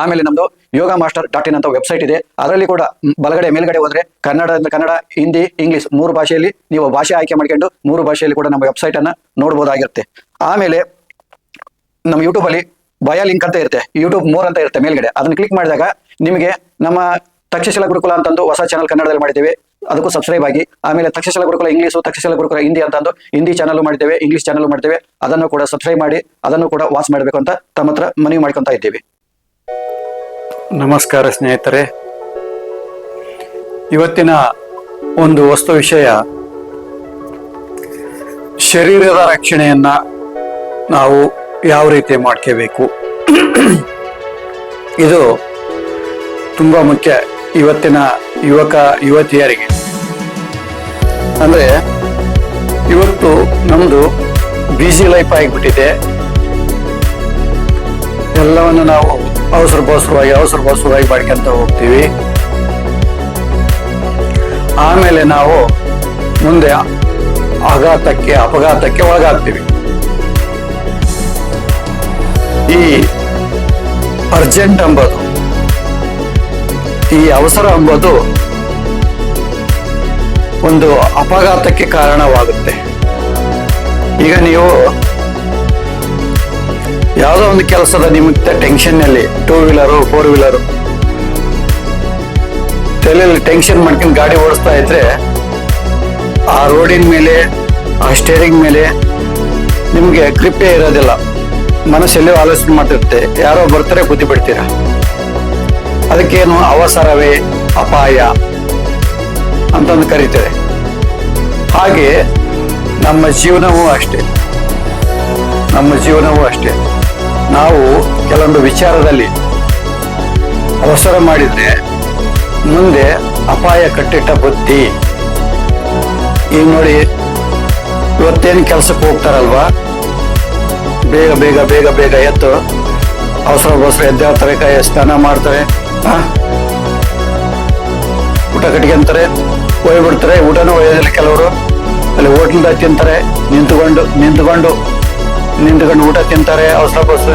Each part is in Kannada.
ಆಮೇಲೆ ನಮ್ದು ಯೋಗ ಮಾಸ್ಟರ್ ಡಾಟ್ ಇನ್ ಅಂತ ವೆಬ್ಸೈಟ್ ಇದೆ. ಅದರಲ್ಲಿ ಕೂಡ ಬಲಗಡೆ ಮೇಲ್ಗಡೆ ಹೋದ್ರೆ ಕನ್ನಡ ಕನ್ನಡ, ಹಿಂದಿ, ಇಂಗ್ಲಿಷ್ ಮೂರು ಭಾಷೆಯಲ್ಲಿ ನೀವು ಭಾಷೆ ಆಯ್ಕೆ ಮಾಡ್ಕೊಂಡು ಮೂರು ಭಾಷೆಯಲ್ಲಿ ಕೂಡ ನಮ್ಮ ವೆಬ್ಸೈಟ್ ಅನ್ನ ನೋಡಬಹುದಾಗಿರುತ್ತೆ ಆಮೇಲೆ ನಮ್ಮ ಯೂಟ್ಯೂಬ್ ಅಲ್ಲಿ ಬಯ ಲಿಂಕ್ ಅಂತ ಇರುತ್ತೆ. ಯೂಟ್ಯೂಬ್ ಮೋರ್ ಅಂತ ಇರುತ್ತೆ ಮೇಲ್ಗಡೆ. ಅದನ್ನ ಕ್ಲಿಕ್ ಮಾಡಿದಾಗ ನಿಮಗೆ ನಮ್ಮ ತಕ್ಷಶಿಲ ಗುರುಕುಲ ಅಂತಂದು ಹೊಸ ಚಾನಲ್ ಕನ್ನಡದಲ್ಲಿ ಮಾಡಿದ್ದೇವೆ. ಅದಕ್ಕೂ ಸಬ್ಸ್ಕ್ರೈಬ್ ಆಗಿ, ಆಮೇಲೆ ತಕ್ಷಶಿಲ ಗುರುಕುಲ ಇಂಗ್ಲೀಷು, ತಕ್ಷಶಿಲ ಗುರುಕುಲ ಹಿಂದಿ ಅಂತಂದು ಹಿಂದಿ ಚಾನಲ್ ಮಾಡಿದ್ದೇವೆ ಇಂಗ್ಲೀಷ್ ಚಾನಲ್ ಮಾಡಿದ್ದೇವೆ. ಅದನ್ನು ಕೂಡ ಸಬ್ಸ್ಕ್ರೈಬ್ ಮಾಡಿ, ಅದನ್ನು ಕೂಡ ವಾಚ್ ಮಾಡಬೇಕು ಅಂತ ತಮ್ಮ ಹತ್ರ ಮನವಿ ಮಾಡ್ಕೊತಾ ಇದ್ದೀವಿ. ನಮಸ್ಕಾರ ಸ್ನೇಹಿತರೆ. ಇವತ್ತಿನ ಒಂದು ವಸ್ತು ವಿಷಯ, ಶರೀರದ ರಕ್ಷಣೆಯನ್ನ ನಾವು ಯಾವ ರೀತಿ ಮಾಡ್ಕೋಬೇಕು? ಇದು ತುಂಬಾ ಮುಖ್ಯ ಇವತ್ತಿನ ಯುವಕ, ಯುವತಿಯರಿಗೆ. ಅಂದ್ರೆ, ಇವತ್ತು ನಮ್ದು ಬ್ಯುಸಿ ಲೈಫ್ ಆಗಿಬಿಟ್ಟಿದೆ. ಎಲ್ಲವನ್ನು ನಾವು ಅವಸರ ಬವಸರವಾಗಿ ಅವಸರ ಮಾಡ್ಕೊಂತ ಹೋಗ್ತೀವಿ. ಆಮೇಲೆ ನಾವು ಮುಂದೆ ಆಘಾತಕ್ಕೆ, ಅಪಘಾತಕ್ಕೆ ಒಳಗಾಗ್ತೀವಿ. ಈ ಅರ್ಜೆಂಟ್ ಎಂಬುದು ಈ ಅವಸರ ಎಂಬುದು ಒಂದು ಅಪಘಾತಕ್ಕೆ ಕಾರಣವಾಗುತ್ತೆ. ಈಗ ನೀವು ಯಾವುದೋ ಒಂದು ಕೆಲಸದ ನಿಮಿತ್ತ ಟೆನ್ಷನ್ನಲ್ಲಿ ಟೂ ವೀಲರು ಫೋರ್ ವೀಲರು ತಲೆಯಲ್ಲಿ ಟೆನ್ಷನ್ ಮಾಡ್ಕೊಂಡು ಗಾಡಿ ಓಡಿಸ್ತಾ ಇದ್ರೆ, ಆ ರೋಡಿನ ಮೇಲೆ, ಆ ಸ್ಟೇರಿಂಗ್ ಮೇಲೆ ನಿಮ್ಗೆ ಗ್ರಿಪ್ಪೇ ಇರೋದಿಲ್ಲ. ಮನಸ್ಸಲ್ಲಿ ಆಲೋಚನೆ ಮಾಡ್ತಿರುತ್ತೆ. ಯಾರೋ ಬರ್ತಾರೆ, ಬುದ್ಧಿ ಬಿಡ್ತೀರಾ? ಅದಕ್ಕೇನು ಅವಸರವೇ, ಅಪಾಯ ಅಂತಂದು ಕರೀತಾರೆ. ಹಾಗೆ ನಮ್ಮ ಜೀವನವೂ ಅಷ್ಟೇ. ನಮ್ಮ ಜೀವನವೂ ಅಷ್ಟೇ. ನಾವು ಕೆಲವೊಂದು ವಿಚಾರದಲ್ಲಿ ಅವಸರ ಮಾಡಿದ್ರೆ ಮುಂದೆ ಅಪಾಯ ಕಟ್ಟಿಟ್ಟ ಬುದ್ಧಿ. ಈಗ ನೋಡಿ ಇವತ್ತೇನು ಕೆಲಸಕ್ಕೆ ಹೋಗ್ತಾರಲ್ವಾ? ಬೇಗ ಬೇಗ ಬೇಗ ಬೇಗ ಎತ್ತು ಅವಸರ ಅವಸರ ಎದ್ದೇಳ್ತಾರೆ ಕೈ ಸ್ನಾನ ಮಾಡ್ತಾರೆ? ಊಟ ಕಟ್ಕೊಂತಾರೆ ಹೋಗ್ಬಿಡ್ತಾರೆ ಊಟನೂ ಒಯ್ಯೋದಿಲ್ಲ ಕೆಲವರು. ಅಲ್ಲಿ ಹೋಟ್ಲ್ದಾಗ ತಿಂತಾರೆ, ನಿಂತ್ಕೊಂಡು ನಿಂತ್ಕೊಂಡು. ನಿಂತ್ಕೊಂಡು ಊಟ ತಿಂತಾರೆ, ಅವಸರ ಬಸ್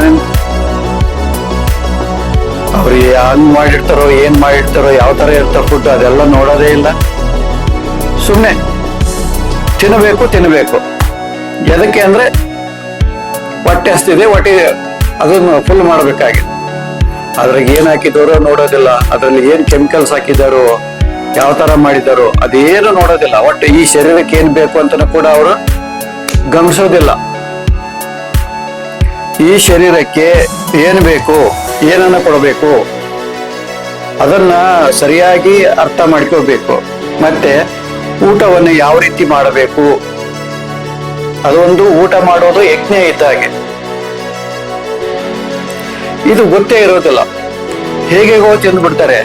ಅವ್ರು ಹಂಗ್ ಮಾಡಿರ್ತಾರೋ, ಏನ್ ಮಾಡಿರ್ತಾರೋ, ಯಾವ ತರ ಇರ್ತಾರ ಫುಡ್ ಅದೆಲ್ಲ ನೋಡೋದೇ ಇಲ್ಲ. ಸುಮ್ಮನೆ ತಿನ್ನಬೇಕು ತಿನ್ನಬೇಕು ಎದಕ್ಕೆ ಅಂದ್ರೆ ಹೊಟ್ಟೆ ಹಸ್ತಿದೆ, ಹೊಟ್ಟೆ ಅದನ್ನು ಫುಲ್ ಮಾಡಬೇಕಾಗಿದೆ ಅದ್ರಾಗ ಏನ್ ಹಾಕಿದಾರೋ ನೋಡೋದಿಲ್ಲ. ಅದ್ರಲ್ಲಿ ಏನ್ ಕೆಮಿಕಲ್ಸ್ ಹಾಕಿದಾರೋ ಯಾವ ತರ ಮಾಡಿದಾರೋ ಅದೇನು ನೋಡೋದಿಲ್ಲ. ಒಟ್ಟು ಈ ಶರೀರಕ್ಕೆ ಏನ್ ಬೇಕು ಅಂತ ಕೂಡ ಅವರು ಗಮನಿಸೋದಿಲ್ಲ. ಈ ಶರೀರಕ್ಕೆ ಏನು ಬೇಕು, ಏನನ್ನ ಕೊಡಬೇಕು, ಅದನ್ನ ಸರಿಯಾಗಿ ಅರ್ಥ ಮಾಡ್ಕೋಬೇಕು. ಮತ್ತೆ ಊಟವನ್ನು ಯಾವ ರೀತಿ ಮಾಡಬೇಕು ಅದೊಂದು ಊಟ ಮಾಡೋದು ಯಜ್ಞ ಇದ್ದ ಹಾಗೆ. ಇದು ಗೊತ್ತೇ ಇರೋದಿಲ್ಲ. ಹೇಗೆ ತಿಂದು ತಿಂದ್ಬಿಡ್ತಾರೆ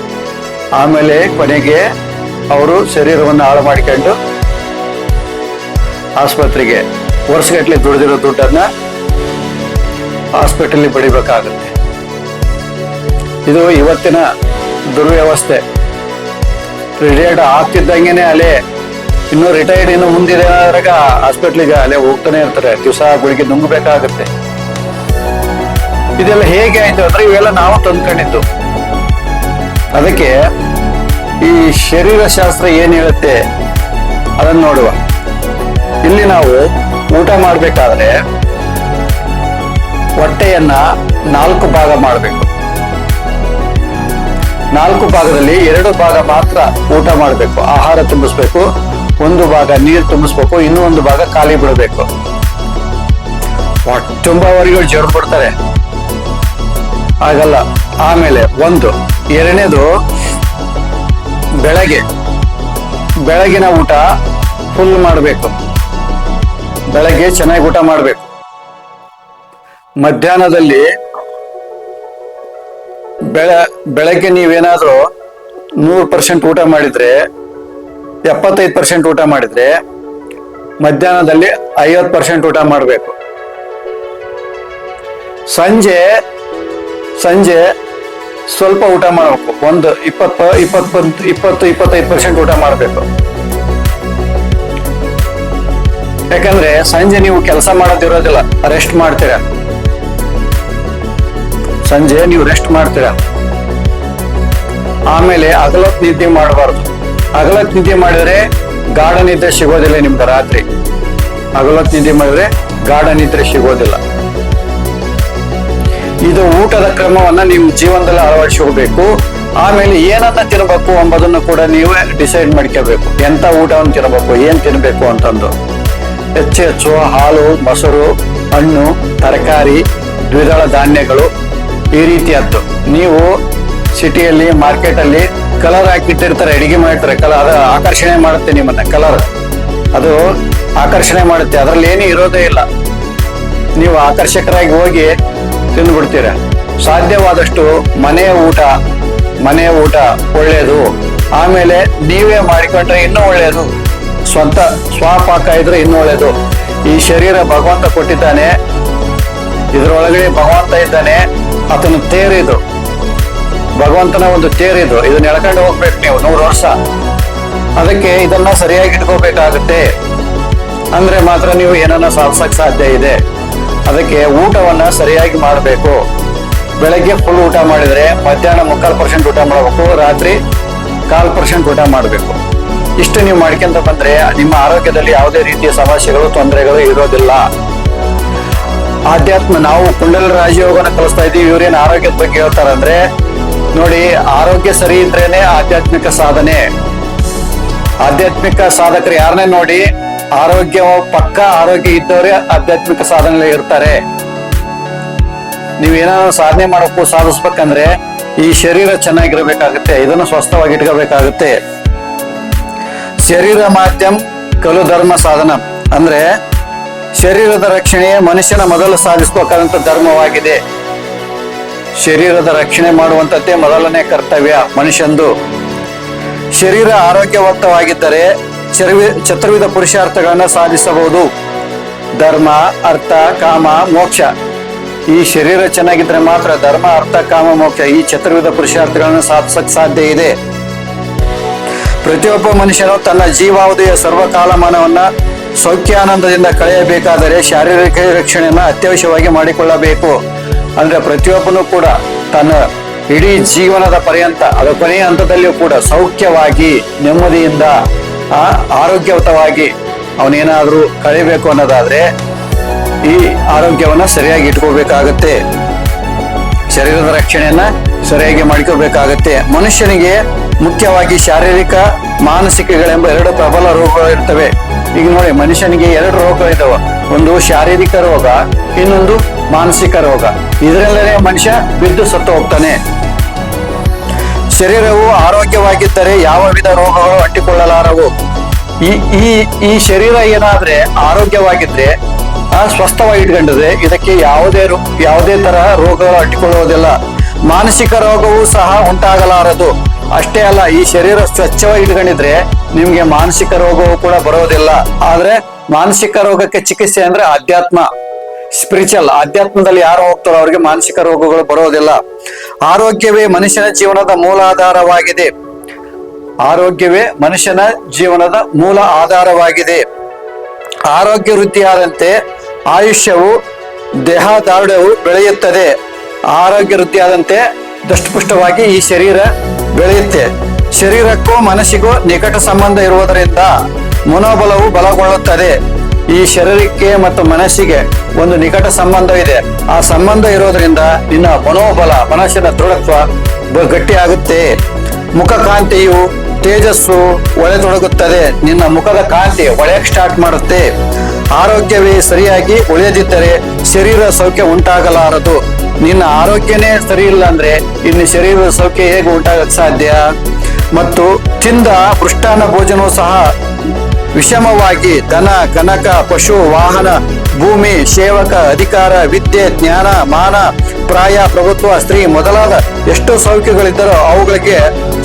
ಆಮೇಲೆ ಕೊನೆಗೆ ಅವರು ಶರೀರವನ್ನು ಹಾಳು ಮಾಡಿಕೊಂಡು ಆಸ್ಪತ್ರೆಗೆ ವರ್ಷಗಟ್ಟಲೆ ದುಡಿದಿರೋ ದುಡ್ಡನ್ನ ಹಾಸ್ಪಿಟಲ್ ಬಡಿಬೇಕಾಗುತ್ತೆ. ಇದು ಇವತ್ತಿನ ದುರ್ವ್ಯವಸ್ಥೆ. ರಿಟೈರ್ಡ್ ಆಗ್ತಿದ್ದಂಗೆನೆ ಅಲೆ, ಇನ್ನು ರಿಟೈರ್ಡ್ ಇನ್ನು ಮುಂದಿದೆ ಹಾಸ್ಪಿಟ್ಲಿಗೆ ಅಲ್ಲೇ ಹೋಗ್ತಾನೆ ಇರ್ತಾರೆ. ದಿವಸ ಗುಳಿಗೆ ನುಂಗಬೇಕಾಗುತ್ತೆ. ಇದೆಲ್ಲ ಹೇಗೆ ಆಯ್ತು ಅಂದ್ರೆ ಇವೆಲ್ಲ ನಾವು ತಂದ್ಕೊಂಡಿದ್ದು. ಅದಕ್ಕೆ ಈ ಶರೀರ ಶಾಸ್ತ್ರ ಏನ್ ಹೇಳುತ್ತೆ ಅದನ್ನ ನೋಡುವ. ಇಲ್ಲಿ ನಾವು ಊಟ ಮಾಡ್ಬೇಕಾದ್ರೆ ಹೊಟ್ಟೆಯನ್ನ ನಾಲ್ಕು ಭಾಗ ಮಾಡಬೇಕು. ನಾಲ್ಕು ಭಾಗದಲ್ಲಿ ಎರಡು ಭಾಗ ಮಾತ್ರ ಊಟ ಮಾಡಬೇಕು. ಆಹಾರ ತುಂಬಿಸ್ಬೇಕು, ಒಂದು ಭಾಗ ನೀರು ತುಂಬಿಸ್ಬೇಕು, ಇನ್ನೂ ಒಂದು ಭಾಗ ಖಾಲಿ ಬಿಡಬೇಕು. ತುಂಬಾವರೆಗೂ ಜ್ವರ ಬಿಡ್ತಾರೆ. ಆಗಲ್ಲ ಆಮೇಲೆ ಒಂದು, ಎರಡನೇದು ಬೆಳಗ್ಗೆ. ಬೆಳಗಿನ ಊಟ ಫುಲ್ ಮಾಡಬೇಕು. ಬೆಳಗ್ಗೆ ಚೆನ್ನಾಗಿ ಊಟ ಮಾಡಬೇಕು. ಮಧ್ಯಾಹ್ನದಲ್ಲಿ ಬೆಳ ಬೆಳಗ್ಗೆ ನೀವೇನಾದರೂ ನೂರು ಪರ್ಸೆಂಟ್ ಊಟ ಮಾಡಿದ್ರೆ, ಎಪ್ಪತ್ತೈದು ಪರ್ಸೆಂಟ್ ಊಟ ಮಾಡಿದ್ರೆ, ಮಧ್ಯಾಹ್ನದಲ್ಲಿ ಐವತ್ತು ಪರ್ಸೆಂಟ್ ಊಟ ಮಾಡಬೇಕು. ಸಂಜೆ ಸಂಜೆ ಸ್ವಲ್ಪ ಊಟ ಮಾಡಬೇಕು. ಒಂದು ಇಪ್ಪತ್ತು ಇಪ್ಪತ್ತು ಇಪ್ಪತ್ತು, ಇಪ್ಪತ್ತೈದು ಪರ್ಸೆಂಟ್ ಊಟ ಮಾಡಬೇಕು. ಯಾಕಂದ್ರೆ ಸಂಜೆ ನೀವು ಕೆಲಸ ಮಾಡೋದಿರೋದಿಲ್ಲ, ರೆಸ್ಟ್ ಮಾಡ್ತೀರಾ. ಸಂಜೆ ನೀವು ರೆಸ್ಟ್ ಮಾಡ್ತೀರಾ? ಆಮೇಲೆ ಅಗಲತ್ ನಿದ್ದೆ ಮಾಡಬಾರ್ದು. ಅಗಲತ್ ನಿದ್ದೆ ಮಾಡಿದ್ರೆ ಗಾಢ ನಿದ್ರೆ ಸಿಗೋದಿಲ್ಲ ನಿಮ್ಗೆ ರಾತ್ರಿ. ಅಗಲತ್ ನಿದ್ದೆ ಮಾಡಿದ್ರೆ ಗಾಢ ನಿದ್ರೆ ಸಿಗೋದಿಲ್ಲ. ಇದು ಊಟದ ಕ್ರಮವನ್ನ ನಿಮ್ಮ ಜೀವನದಲ್ಲಿ ಅಳವಡಿಸ್ಕೋಬೇಕು. ಆಮೇಲೆ ಏನನ್ನ ತಿನ್ನಬೇಕು ಎಂಬುದನ್ನು ಕೂಡ ನೀವೇ ಡಿಸೈಡ್ ಮಾಡ್ಕೋಬೇಕು. ಎಂತ ಊಟವನ್ನು ತಿನ್ನಬೇಕು ಏನ್ ತಿನ್ನಬೇಕು ಅಂತಂದು. ಹೆಚ್ಚು ಹೆಚ್ಚು ಹಾಲು, ಮೊಸರು, ಹಣ್ಣು, ತರಕಾರಿ, ದ್ವಿದಳ ಧಾನ್ಯಗಳು ಈ ರೀತಿಯದ್ದು ನೀವು ಸಿಟಿಯಲ್ಲಿ ಮಾರ್ಕೆಟ್ ಅಲ್ಲಿ ಕಲರ್ ಹಾಕಿಟ್ಟಿರ್ತಾರೆ, ಅಡಿಗೆ ಮಾಡಿರ್ತಾರೆ ಕಲರ್ ಅದು ಆಕರ್ಷಣೆ ಮಾಡುತ್ತೆ ನಿಮ್ಮನ್ನ ಕಲರ್ ಅದು ಆಕರ್ಷಣೆ ಮಾಡುತ್ತೆ, ಅದರಲ್ಲಿ ಏನೂ ಇರೋದೇ ಇಲ್ಲ. ನೀವು ಆಕರ್ಷಕರಾಗಿ ಹೋಗಿ ತಿಂದ್ಬಿಡ್ತೀರ. ಸಾಧ್ಯವಾದಷ್ಟು ಮನೆಯ ಊಟ ಮನೆಯ ಊಟ ಒಳ್ಳೆಯದು ಆಮೇಲೆ ನೀವೇ ಮಾಡಿಕೊಂಡ್ರೆ ಇನ್ನೂ ಒಳ್ಳೆಯದು ಸ್ವಂತ ಸ್ವಪಾಕ ಇದ್ರೆ ಇನ್ನೂ ಒಳ್ಳೆಯದು ಈ ಶರೀರ ಭಗವಂತ ಕೊಟ್ಟಿದ್ದಾನೆ. ಇದರೊಳಗಡೆ ಭಗವಂತ ಇದ್ದಾನೆ. ಆತನ ತೇರಿದು, ಭಗವಂತನ ಒಂದು ತೇರಿದು, ಇದನ್ನ ಎಳ್ಕೊಂಡು ಹೋಗ್ಬೇಕು ನೀವು ನೂರು ವರ್ಷ. ಅದಕ್ಕೆ ಇದನ್ನ ಸರಿಯಾಗಿ ಇಟ್ಕೋಬೇಕಾಗುತ್ತೆ. ಅಂದ್ರೆ ಮಾತ್ರ ನೀವು ಏನನ್ನ ಸಾಧಿಸಕ್ ಸಾಧ್ಯ ಇದೆ. ಅದಕ್ಕೆ ಊಟವನ್ನ ಸರಿಯಾಗಿ ಮಾಡಬೇಕು. ಬೆಳಗ್ಗೆ ಫುಲ್ ಊಟ ಮಾಡಿದ್ರೆ ಮಧ್ಯಾಹ್ನ ಮುಕ್ಕಾಲು ಪರ್ಸೆಂಟ್ ಊಟ ಮಾಡಬೇಕು, ರಾತ್ರಿ ಕಾಲು ಪರ್ಸೆಂಟ್ ಊಟ ಮಾಡಬೇಕು. ಇಷ್ಟು ನೀವು ಮಾಡ್ಕೊಂತ ಬಂದ್ರೆ ನಿಮ್ಮ ಆರೋಗ್ಯದಲ್ಲಿ ಯಾವುದೇ ರೀತಿಯ ಸಮಸ್ಯೆಗಳು, ತೊಂದರೆಗಳು ಇರೋದಿಲ್ಲ. ಆಧ್ಯಾತ್ಮ ನಾವು ಕುಂಡಲ ರಾಜಯೋಗನ ಕಲಿಸ್ತಾ ಇದೀವಿ, ಇವ್ರೇನ್ ಆರೋಗ್ಯದ ಬಗ್ಗೆ ಹೇಳ್ತಾರಂದ್ರೆ, ನೋಡಿ, ಆರೋಗ್ಯ ಸರಿ ಇದ್ರೇನೆ ಆಧ್ಯಾತ್ಮಿಕ ಸಾಧನೆ. ಆಧ್ಯಾತ್ಮಿಕ ಸಾಧಕರು ಯಾರನ್ನೇ ನೋಡಿ, ಆರೋಗ್ಯ, ಪಕ್ಕ ಆರೋಗ್ಯ ಇದ್ದವರೇ ಆಧ್ಯಾತ್ಮಿಕ ಸಾಧನೆ ಇರ್ತಾರೆ. ನೀವೇನೋ ಸಾಧನೆ ಮಾಡಬೇಕು ಸಾಧಿಸ್ಬೇಕಂದ್ರೆ, ಈ ಶರೀರ ಚೆನ್ನಾಗಿರ್ಬೇಕಾಗುತ್ತೆ, ಇದನ್ನು ಸ್ವಸ್ಥವಾಗಿ ಇಟ್ಕೋಬೇಕಾಗುತ್ತೆ. ಶರೀರ ಮಾಧ್ಯಮ ಕಲು ಧರ್ಮ ಸಾಧನ. ಅಂದ್ರೆ ಶರೀರದ ರಕ್ಷಣೆಯೇ ಮನುಷ್ಯನ ಮೊದಲು ಸಾಧಿಸಬೇಕಾದಂತ ಧರ್ಮವಾಗಿದೆ. ಶರೀರದ ರಕ್ಷಣೆ ಮಾಡುವಂಥದ್ದೇ ಮೊದಲನೇ ಕರ್ತವ್ಯ ಮನುಷ್ಯಂದು. ಶರೀರ ಆರೋಗ್ಯವಂತವಾಗಿದ್ದರೆ ಚರ್ವಿ- ಚತುರ್ವಿಧ ಪುರುಷಾರ್ಥಗಳನ್ನು ಸಾಧಿಸಬಹುದು. ಧರ್ಮ, ಅರ್ಥ, ಕಾಮ, ಮೋಕ್ಷ. ಈ ಶರೀರ ಚೆನ್ನಾಗಿದ್ರೆ ಮಾತ್ರ ಧರ್ಮ, ಅರ್ಥ, ಕಾಮ, ಮೋಕ್ಷ ಈ ಚತುರ್ವಿಧ ಪುರುಷಾರ್ಥಗಳನ್ನು ಸಾಧಿಸಕ್ ಸಾಧ್ಯ ಇದೆ. ಪ್ರತಿಯೊಬ್ಬ ಮನುಷ್ಯನು ತನ್ನ ಜೀವಾವಧಿಯ ಸರ್ವಕಾಲಮಾನವನ್ನ ಸೌಖ್ಯಾನಂದದಿಂದ ಕಳೆಯಬೇಕಾದರೆ ಶಾರೀರಿಕ ರಕ್ಷಣೆಯನ್ನು ಅತ್ಯವಶ್ಯವಾಗಿ ಮಾಡಿಕೊಳ್ಳಬೇಕು. ಅಂದ್ರೆ ಪ್ರತಿಯೊಬ್ಬನೂ ಕೂಡ ತನ್ನ ಇಡೀ ಜೀವನದ ಪರ್ಯಂತ, ಅದು ಕೊನೆಯ ಹಂತದಲ್ಲಿಯೂ ಕೂಡ ಸೌಖ್ಯವಾಗಿ, ನೆಮ್ಮದಿಯಿಂದ ಆರೋಗ್ಯಯುತವಾಗಿ ಅವನೇನಾದರೂ ಕಳೆಯಬೇಕು ಅನ್ನೋದಾದ್ರೆ ಈ ಆರೋಗ್ಯವನ್ನ ಸರಿಯಾಗಿ ಇಟ್ಕೋಬೇಕಾಗತ್ತೆ ಶರೀರದ ರಕ್ಷಣೆಯನ್ನ ಸರಿಯಾಗಿ ಮಾಡ್ಕೋಬೇಕಾಗತ್ತೆ ಮನುಷ್ಯನಿಗೆ ಮುಖ್ಯವಾಗಿ ಶಾರೀರಿಕ, ಮಾನಸಿಕಗಳೆಂಬ ಎರಡು ಪ್ರಬಲ ರೋಗಗಳು ಇರ್ತವೆ ಈಗ ನೋಡಿ, ಮನುಷ್ಯನಿಗೆ ಎರಡು ರೋಗ ಇದಾವ. ಒಂದು ಶಾರೀರಿಕ ರೋಗ, ಇನ್ನೊಂದು ಮಾನಸಿಕ ರೋಗ. ಇದರಲ್ಲೇ ಮನುಷ್ಯ ಬಿದ್ದು ಸತ್ತು ಹೋಗ್ತಾನೆ. ಶರೀರವು ಆರೋಗ್ಯವಾಗಿದ್ದರೆ ಯಾವ ವಿಧ ರೋಗಗಳು ಅಂಟಿಕೊಳ್ಳಲಾರವು? ಈ ಈ ಈ ಶರೀರ ಏನಾದ್ರೆ ಆರೋಗ್ಯವಾಗಿದ್ರೆ, ಆ ಸ್ವಸ್ಥವಾಗಿ ಇಟ್ಕೊಂಡಿದ್ರೆ ಇದಕ್ಕೆ ಯಾವುದೇ ಯಾವುದೇ ತರಹ ರೋಗಗಳು ಅಂಟಿಕೊಳ್ಳುವುದಿಲ್ಲ. ಮಾನಸಿಕ ರೋಗವೂ ಸಹ ಉಂಟಾಗಲಾರದು. ಅಷ್ಟೇ ಅಲ್ಲ, ಈ ಶರೀರ ಸ್ವಚ್ಛವಾಗಿ ಇಟ್ಕೊಂಡಿದ್ರೆ ನಿಮ್ಗೆ ಮಾನಸಿಕ ರೋಗವು ಕೂಡ ಬರೋದಿಲ್ಲ. ಆದ್ರೆ ಮಾನಸಿಕ ರೋಗಕ್ಕೆ ಚಿಕಿತ್ಸೆ ಅಂದ್ರೆ ಅಧ್ಯಾತ್ಮ ಸ್ಪಿರಿಚುವಲ್ ಅಧ್ಯಾತ್ಮದಲ್ಲಿ ಯಾರು ಹೋಗ್ತಾರೋ ಅವ್ರಿಗೆ ಮಾನಸಿಕ ರೋಗಗಳು ಬರೋದಿಲ್ಲ. ಆರೋಗ್ಯವೇ ಮನುಷ್ಯನ ಜೀವನದ ಮೂಲಾಧಾರವಾಗಿದೆ ಆರೋಗ್ಯವೇ ಮನುಷ್ಯನ ಜೀವನದ ಮೂಲ ಆಧಾರವಾಗಿದೆ. ಆರೋಗ್ಯ ವೃದ್ಧಿಯಾದಂತೆ ಆಯುಷ್ಯವು, ದೇಹದಾರ್ಢ್ಯವು ಬೆಳೆಯುತ್ತದೆ. ಆರೋಗ್ಯ ವೃದ್ಧಿಯಾದಂತೆ ದಷ್ಟಪುಷ್ಟವಾಗಿ ಈ ಶರೀರ ಬೆಳೆಯುತ್ತೆ. ಶರೀರಕ್ಕೂ ಮನಸ್ಸಿಗೂ ನಿಕಟ ಸಂಬಂಧ ಇರುವುದರಿಂದ ಮನೋಬಲವು ಬಲಗೊಳ್ಳುತ್ತದೆ. ಈ ಶರೀರಕ್ಕೆ ಮತ್ತು ಮನಸ್ಸಿಗೆ ಒಂದು ನಿಕಟ ಸಂಬಂಧ ಇದೆ. ಆ ಸಂಬಂಧ ಇರೋದ್ರಿಂದ ನಿನ್ನ ಮನೋಬಲ, ಮನಸ್ಸಿನ ದೃಢತ್ವ ಗಟ್ಟಿಯಾಗುತ್ತೆ. ಮುಖ ಕಾಂತಿಯು ತೇಜಸ್ಸು ಒಳೆತೊಡಗುತ್ತದೆ ನಿನ್ನ ಮುಖದ ಕಾಂತಿ ಒಳೆಯಕ್ಕೆ ಸ್ಟಾರ್ಟ್ ಮಾಡುತ್ತೆ. ಆರೋಗ್ಯವೇ ಸರಿಯಾಗಿ ಉಳಿಯದಿದ್ದರೆ ಶರೀರ ಸೌಖ್ಯ ಉಂಟಾಗಲಾರದು. ನಿನ್ನ ಆರೋಗ್ಯನೇ ಸರಿ ಇಲ್ಲ ಅಂದ್ರೆ ಇನ್ನು ಶರೀರದ ಸೌಖ್ಯ ಹೇಗೆ ಉಂಟಾಗಕ್ ಸಾಧ್ಯ? ಮತ್ತು ತಿಂದ ಪೃಷ್ಠಾನ ಭೋಜನವೂ ಸಹ ವಿಷಮವಾಗಿ ಧನ, ಕನಕ, ಪಶು, ವಾಹನ, ಭೂಮಿ, ಸೇವಕ, ಅಧಿಕಾರ, ವಿದ್ಯೆ, ಜ್ಞಾನ, ಮಾನ, ಪ್ರಾಯ, ಪ್ರಭುತ್ವ, ಸ್ತ್ರೀ ಮೊದಲಾದ ಎಷ್ಟು ಸೌಖ್ಯಗಳಿದ್ದರೋ ಅವುಗಳಿಗೆ